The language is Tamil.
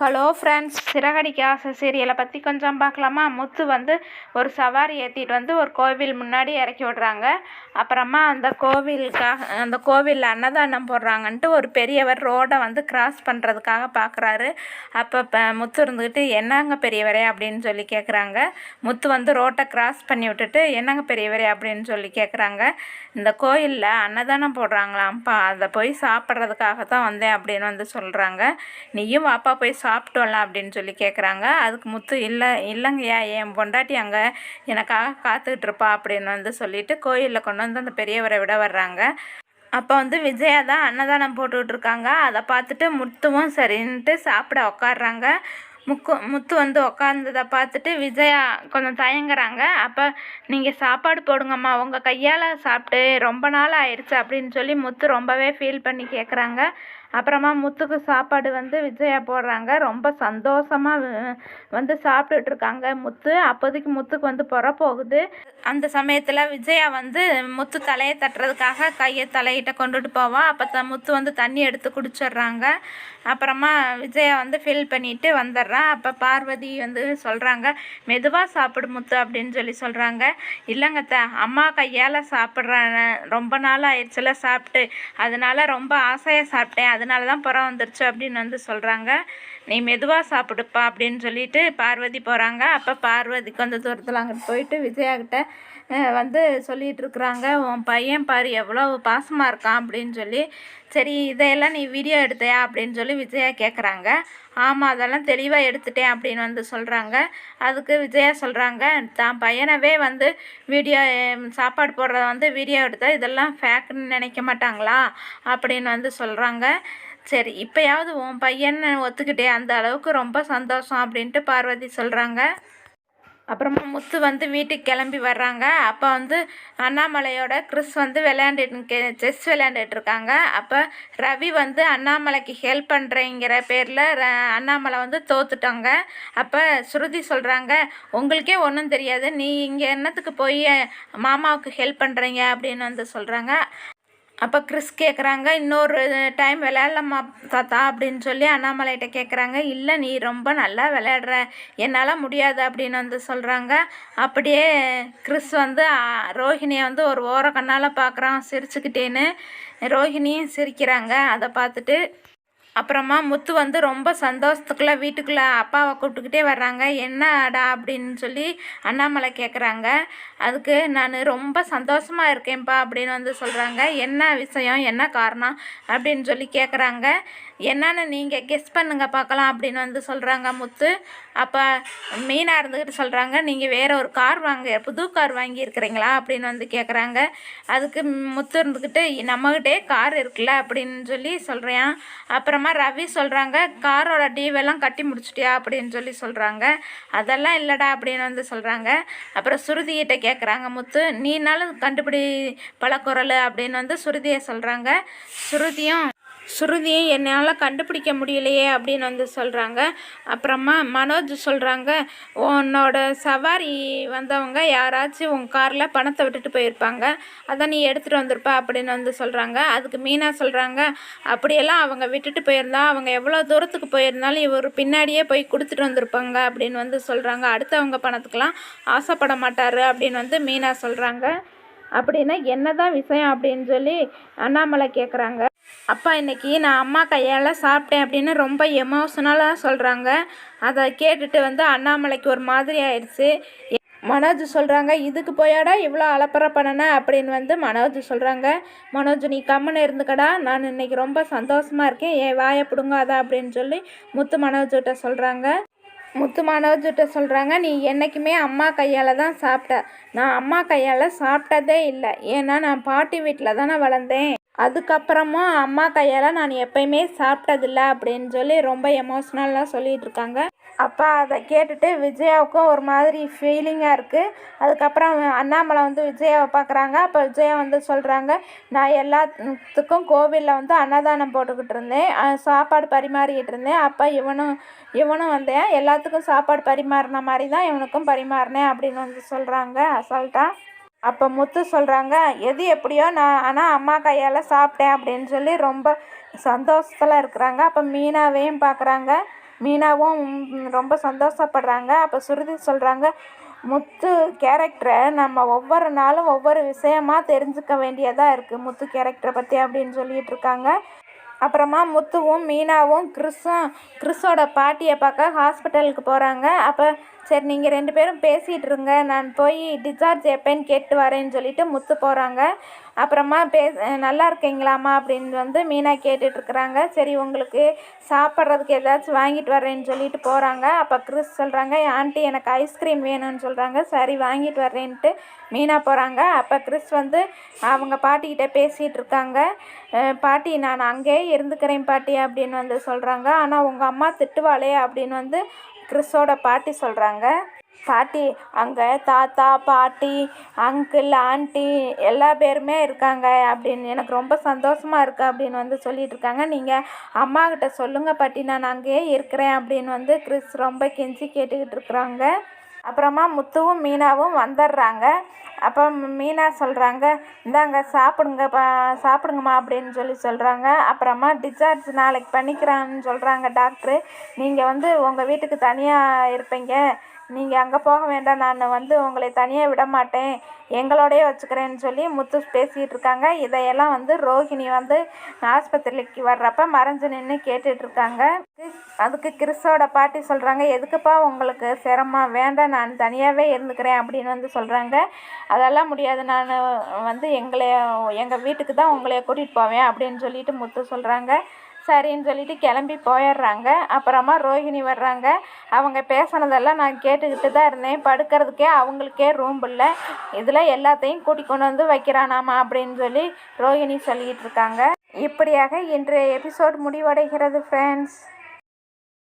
ஹலோ ஃப்ரெண்ட்ஸ் சிறகடிக்க ஆசை சீரியலை பற்றி கொஞ்சம் பார்க்கலாமா? முத்து வந்து ஒரு சவாரி ஏற்றிட்டு வந்து ஒரு கோவில் முன்னாடி இறக்கி விட்றாங்க. அப்புறமா அந்த கோவிலுக்காக அந்த கோவிலில் அன்னதானம் போடுறாங்கன்ட்டு ஒரு பெரியவர் ரோடை வந்து கிராஸ் பண்ணுறதுக்காக பார்க்குறாரு. அப்போ இப்போ முத்து இருந்துக்கிட்டு என்னங்க பெரியவரே? அப்படின்னு சொல்லி கேட்குறாங்க முத்து வந்து ரோட்டை கிராஸ் பண்ணி விட்டுட்டு என்னங்க பெரியவரே? அப்படின்னு சொல்லி கேட்குறாங்க இந்த கோயிலில் அன்னதானம் போடுறாங்களாம்ப்பா. அதை போய் சாப்பிட்றதுக்காக தான் வந்தேன் அப்படின்னு வந்து சொல்கிறாங்க நீயும் வாப்பா போய் சாப்பிட்டோம்ல அப்படின்னு சொல்லி கேட்குறாங்க அதுக்கு முத்து இல்லை இல்லைங்கய்யா என் பொண்டாட்டி அங்கே எனக்காக காத்துக்கிட்டு இருப்பா அப்படின்னு வந்து சொல்லிட்டு கோயிலில் கொண்டு வந்து அந்த பெரியவரை விட வர்றாங்க. அப்போ வந்து விஜயா தான் அன்னதானம் போட்டுக்கிட்டு இருக்காங்க. அதை பார்த்துட்டு முத்துவும் சரின்ட்டு சாப்பிட உக்காடுறாங்க முக்கு முத்து வந்து உக்காந்ததை பார்த்துட்டு விஜயா கொஞ்சம் தயங்குறாங்க. அப்போ நீங்கள் சாப்பாடு போடுங்கம்மா உங்கள் கையால் சாப்பிட்டு ரொம்ப நாள் ஆயிடுச்சு அப்படின்னு சொல்லி முத்து ரொம்பவே ஃபீல் பண்ணி கேட்குறாங்க அப்புறமா முத்துக்கு சாப்பாடு வந்து விஜயா போடுறாங்க. ரொம்ப சந்தோஷமாக வந்து சாப்பிட்டுட்டு இருக்காங்க முத்து. அப்போதைக்கு முத்துக்கு வந்து புறப்போகுது. போகுது அந்த சமயத்தில் விஜயா வந்து முத்து தலையை தட்டுறதுக்காக கையை தலையிட்ட கொண்டுட்டு போவான் அப்போ த முத்து வந்து தண்ணி எடுத்து குடிச்சிடுறாங்க. அப்புறமா விஜயா வந்து ஃபில் பண்ணிட்டு வந்துடுறான் அப்போ பார்வதி வந்து சொல்கிறாங்க மெதுவாக சாப்பிடு முத்து அப்படின்னு சொல்லி சொல்கிறாங்க இல்லைங்க த அம்மா கையால் சாப்பிட்றேன். ரொம்ப நாள் ஆயிடுச்சுல சாப்பிட்டு. அதனால ரொம்ப ஆசையாக சாப்பிட்டேன். அதனால தான் புறம் வந்துருச்சு அப்படின்னு வந்து சொல்கிறாங்க நீ மெதுவாக சாப்பிடுப்பா அப்படின்னு சொல்லிட்டு பார்வதி போகிறாங்க அப்போ பார்வதி கொஞ்சம் தூரத்தில் அங்கிட்டு போயிட்டு விஜயாகிட்ட வந்து சொல்லிகிட்ருக்குறாங்க இருக்கிறாங்க. உன் பையன் பாரு எவ்வளோ பாசமாக இருக்கான் அப்படின்னு சொல்லி சரி இதையெல்லாம் நீ வீடியோ எடுத்தையா? அப்படின்னு சொல்லி விஜயா கேட்குறாங்க ஆமாம் அதெல்லாம் தெளிவாக எடுத்துட்டேன் அப்படின்னு வந்து சொல்கிறாங்க அதுக்கு விஜயா சொல்கிறாங்க தான் பையனவே வந்து வீடியோ சாப்பாடு போடுறத வந்து வீடியோ எடுத்தால் இதெல்லாம் ஃபேக்குன்னு நினைக்க மாட்டாங்களா? அப்படின்னு வந்து சொல்கிறாங்க சரி இப்போயாவது உன் பையன் ஒத்துக்கிட்டே அந்த அளவுக்கு ரொம்ப சந்தோஷம் அப்படின்ட்டு பார்வதி சொல்கிறாங்க அப்புறமா முத்து வந்து வீட்டுக்கு கிளம்பி வர்றாங்க. அப்போ வந்து அண்ணாமலையோட கிறிஸ் வந்து விளையாண்டுட்டு செஸ் விளையாண்டுட்டு இருக்காங்க. அப்போ ரவி வந்து அண்ணாமலைக்கு ஹெல்ப் பண்ணுறேங்கிற பேரில் அண்ணாமலை வந்து தோத்துட்டாங்க. அப்போ ஸ்ருதி சொல்கிறாங்க உங்களுக்கே ஒன்றும் தெரியாது. நீ இங்கே என்னத்துக்கு போய் மாமாவுக்கு ஹெல்ப் பண்ணுறீங்க அப்படின்னு வந்து சொல்கிறாங்க அப்போ கிறிஸ் கேட்குறாங்க இன்னொரு டைம் விளையாடலாமா தாத்தா அப்படின்னு சொல்லி அண்ணாமலைகிட்ட கேட்குறாங்க இல்லை நீ ரொம்ப நல்லா விளையாடுற. என்னால் முடியாது அப்படின்னு வந்து சொல்கிறாங்க அப்படியே கிறிஸ் வந்து ரோஹிணியை வந்து ஒரு ஓர கண்ணால் பார்க்குறான் சிரிச்சுக்கிட்டேன்னு. ரோஹிணியும் சிரிக்கிறாங்க. அதை பார்த்துட்டு அப்புறமா முத்து வந்து ரொம்ப சந்தோஷத்துக்குள்ளே வீட்டுக்குள்ளே அப்பாவை கூப்பிட்டுக்கிட்டே வர்றாங்க. என்னடா? அப்படின்னு சொல்லி அண்ணாமலை கேட்குறாங்க அதுக்கு நான் ரொம்ப சந்தோஷமாக இருக்கேன்ப்பா அப்படின்னு வந்து சொல்கிறாங்க என்ன விஷயம்? என்ன காரணம்? அப்படின்னு சொல்லி கேட்குறாங்க என்னன்னு நீங்கள் கெஸ் பண்ணுங்கள் பார்க்கலாம் அப்படின்னு வந்து சொல்கிறாங்க முத்து. அப்போ மீனாக இருந்துக்கிட்டு சொல்கிறாங்க நீங்கள் வேறு ஒரு கார் வாங்க புது கார் வாங்கியிருக்கிறீங்களா? அப்படின்னு வந்து கேட்குறாங்க அதுக்கு முத்து இருந்துக்கிட்டு நம்மகிட்டே கார் இருக்குல்ல அப்படின்னு சொல்லி சொல்கிறேன் அப்புறமா ரவி சொல்கிறாங்க காரோட டீவெல்லாம் கட்டி முடிச்சிட்டியா? அப்படின்னு சொல்லி சொல்கிறாங்க அதெல்லாம் இல்லைடா அப்படின்னு வந்து சொல்கிறாங்க அப்புறம் சுருதிகிட்ட கேட்குறாங்க முத்து நீனாலும் கண்டுபிடி பழக்குரல் அப்படின்னு வந்து சுருதியை சொல்கிறாங்க சுருதியும் ஸ்ருதியை என்னால் கண்டுபிடிக்க முடியலையே அப்படின்னு வந்து சொல்கிறாங்க அப்புறமா மனோஜ் சொல்கிறாங்க உன்னோட சவாரி வந்தவங்க யாராச்சும் உன் காரில் பணத்தை விட்டுட்டு போயிருப்பாங்க. அதை நீ எடுத்துகிட்டு வந்திருப்ப அப்படின்னு வந்து சொல்கிறாங்க அதுக்கு மீனா சொல்கிறாங்க அப்படியெல்லாம் அவங்க விட்டுட்டு போயிருந்தா அவங்க எவ்வளோ தூரத்துக்கு போயிருந்தாலும் இவர் பின்னாடியே போய் கொடுத்துட்டு வந்திருப்பாங்க அப்படின்னு வந்து சொல்கிறாங்க அடுத்தவங்க பணத்துக்கெலாம் ஆசைப்பட மாட்டார் அப்படின்னு வந்து மீனா சொல்கிறாங்க அப்படின்னா என்னதான் விஷயம் அப்படின்னு சொல்லி அண்ணாமலை கேட்குறாங்க அப்பா இன்றைக்கி நான் அம்மா கையால் சாப்பிட்டேன் அப்படின்னு ரொம்ப எமோஷனலாக சொல்கிறாங்க அதை கேட்டுட்டு வந்து அண்ணாமலைக்கு ஒரு மாதிரி ஆயிடுச்சு. மனோஜ் சொல்கிறாங்க இதுக்கு போயாடா இவ்வளோ அலப்பறை பண்ணன? அப்படின்னு வந்து மனோஜ் சொல்கிறாங்க மனோஜ் நீ கம்முன்னு இருந்துக்கடா. நான் இன்னைக்கு ரொம்ப சந்தோஷமாக இருக்கேன். என் வாயை பிடுங்காதா? அப்படின்னு சொல்லி முத்து மனோஜ்கிட்ட சொல்கிறாங்க முத்து மாணவர்கிட்ட சொல்கிறாங்க நீ என்றைக்குமே அம்மா கையால் தான் சாப்பிட்ட. நான் அம்மா கையால் சாப்பிட்டதே இல்லை. ஏன்னா நான் பாட்டி வீட்டில் தானே வளர்ந்தேன். அதுக்கப்புறமும் அம்மா கையால் நான் எப்பயுமே சாப்பிட்டதில்ல. அப்படின்னு சொல்லி ரொம்ப எமோஷ்னலாக சொல்லிகிட்டு இருக்காங்க. அப்போ அதை கேட்டுட்டு விஜயாவுக்கும் ஒரு மாதிரி ஃபீலிங்காக இருக்குது அதுக்கப்புறம் அண்ணாமலை வந்து விஜயாவை பார்க்குறாங்க. அப்போ விஜயா வந்து சொல்கிறாங்க நான் எல்லாத்துக்கும் கோவிலில் வந்து அன்னதானம் போட்டுக்கிட்டு இருந்தேன். சாப்பாடு பரிமாறிக்கிட்டு இருந்தேன். அப்போ இவனும் இவனும் வந்தேன் எல்லாத்துக்கும் சாப்பாடு பரிமாறின மாதிரி தான் இவனுக்கும் பரிமாறினேன் அப்படின்னு வந்து சொல்கிறாங்க அசால்ட்டாக அப்போ முத்து சொல்கிறாங்க எது எப்படியோ நான் ஆனால் அம்மா கையால் சாப்பிட்டேன் அப்படின்னு சொல்லி ரொம்ப சந்தோஷத்தில் இருக்கிறாங்க. அப்போ மீனாவையும் பார்க்குறாங்க. மீனாவும் ரொம்ப சந்தோஷப்படுறாங்க. அப்போ சுருதி சொல்கிறாங்க முத்து கேரக்டரை நம்ம ஒவ்வொரு நாளும் ஒவ்வொரு விஷயமா தெரிஞ்சுக்க வேண்டியதாக இருக்குது முத்து கேரக்டரை பற்றி அப்படின்னு சொல்லிட்டு இருக்காங்க. அப்புறமா முத்துவும் மீனாவும் கிறிஸும் கிறிஸோட பாட்டியை பார்க்க ஹாஸ்பிட்டலுக்கு போகிறாங்க அப்போ சரி நீங்கள் ரெண்டு பேரும் பேசிகிட்டு இருங்க. நான் போய் டிஸ்சார்ஜ் எப்போன்னு கேட்டு வரேன்னு சொல்லிட்டு முத்து போகிறாங்க அப்புறமா பே நல்லா இருக்கீங்களாம்மா? அப்படின்னு வந்து மீனா கேட்டுட்ருக்குறாங்க சரி உங்களுக்கு சாப்பிட்றதுக்கு ஏதாச்சும் வாங்கிட்டு வரேன்னு சொல்லிட்டு போகிறாங்க அப்போ கிறிஸ் சொல்கிறாங்க ஆண்டி எனக்கு ஐஸ்கிரீம் வேணும்னு சொல்கிறாங்க சரி வாங்கிட்டு வரேன்ட்டு மீனா போகிறாங்க அப்போ கிறிஸ் வந்து அவங்க பாட்டிக்கிட்ட பேசிகிட்டு இருக்காங்க. பாட்டி நான் அங்கேயே இருந்துக்கிறேன் பாட்டி அப்படின்னு வந்து சொல்கிறாங்க ஆனால் உங்கள் அம்மா திட்டுவாளே அப்படின்னு வந்து கிறிஸோட பாட்டி சொல்கிறாங்க பாட்டி அங்கே தாத்தா பாட்டி அங்கிள் ஆண்டி எல்லா பேருமே இருக்காங்க அப்படின்னு எனக்கு ரொம்ப சந்தோஷமாக இருக்குது அப்படின்னு வந்து சொல்லிட்டு இருக்காங்க. நீங்கள் அம்மாக்கிட்ட சொல்லுங்கள் பாட்டி நான் அங்கேயே இருக்கிறேன் அப்படின்னு வந்து கிறிஸ் ரொம்ப கெஞ்சி கேட்டுக்கிட்டு இருக்கிறாங்க. அப்புறமா முத்துவும் மீனாவும் வந்துடுறாங்க. அப்போ மீனா சொல்கிறாங்க இந்தாங்க சாப்பிடுங்க சாப்பிடுங்கம்மா அப்படின்னு சொல்லி சொல்கிறாங்க அப்புறமா டிஸ்சார்ஜ் நாளைக்கு பண்ணிக்கிறான்னு சொல்கிறாங்க டாக்டரு. நீங்கள் வந்து உங்கள் வீட்டுக்கு தனியாக இருப்பீங்க. நீங்கள் அங்கே போக வேண்டாம். நான் வந்து உங்களை தனியாக விட மாட்டேன். எங்களோடயே வச்சுக்கிறேன்னு சொல்லி முத்து பேசிகிட்டு இருக்காங்க. இதையெல்லாம் வந்து ரோஹிணி வந்து ஆஸ்பத்திரிக்கு வர்றப்ப மறைஞ்சு நின்று கேட்டுட்ருக்காங்க அதுக்கு கிறிஸோட பாட்டி சொல்கிறாங்க எதுக்குப்பா உங்களுக்கு சிரமம்? வேண்டாம் நான் தனியாகவே இருந்துக்கிறேன் அப்படின்னு வந்து சொல்கிறாங்க அதெல்லாம் முடியாது. நான் வந்து எங்களை எங்கள் வீட்டுக்கு தான் உங்களை கூட்டிகிட்டு போவேன் அப்படின்னு சொல்லிட்டு முத்து சொல்கிறாங்க சரின்னு சொல்லிட்டு கிளம்பி போயிடுறாங்க. அப்புறமா ரோஹிணி வர்றாங்க. அவங்க பேசுனதெல்லாம் நான் கேட்டுக்கிட்டு தான் இருந்தேன். படுக்கிறதுக்கே அவங்களுக்கே ரூம் இல்லை. இதில் எல்லாத்தையும் கூட்டி கொண்டு வந்து வைக்கிறானாமா அப்படின்னு சொல்லி ரோஹிணி சொல்லிக்கிட்டு இருக்காங்க. இப்படியாக இன்றைய எபிசோட் முடிவடைகிறது ஃப்ரெண்ட்ஸ்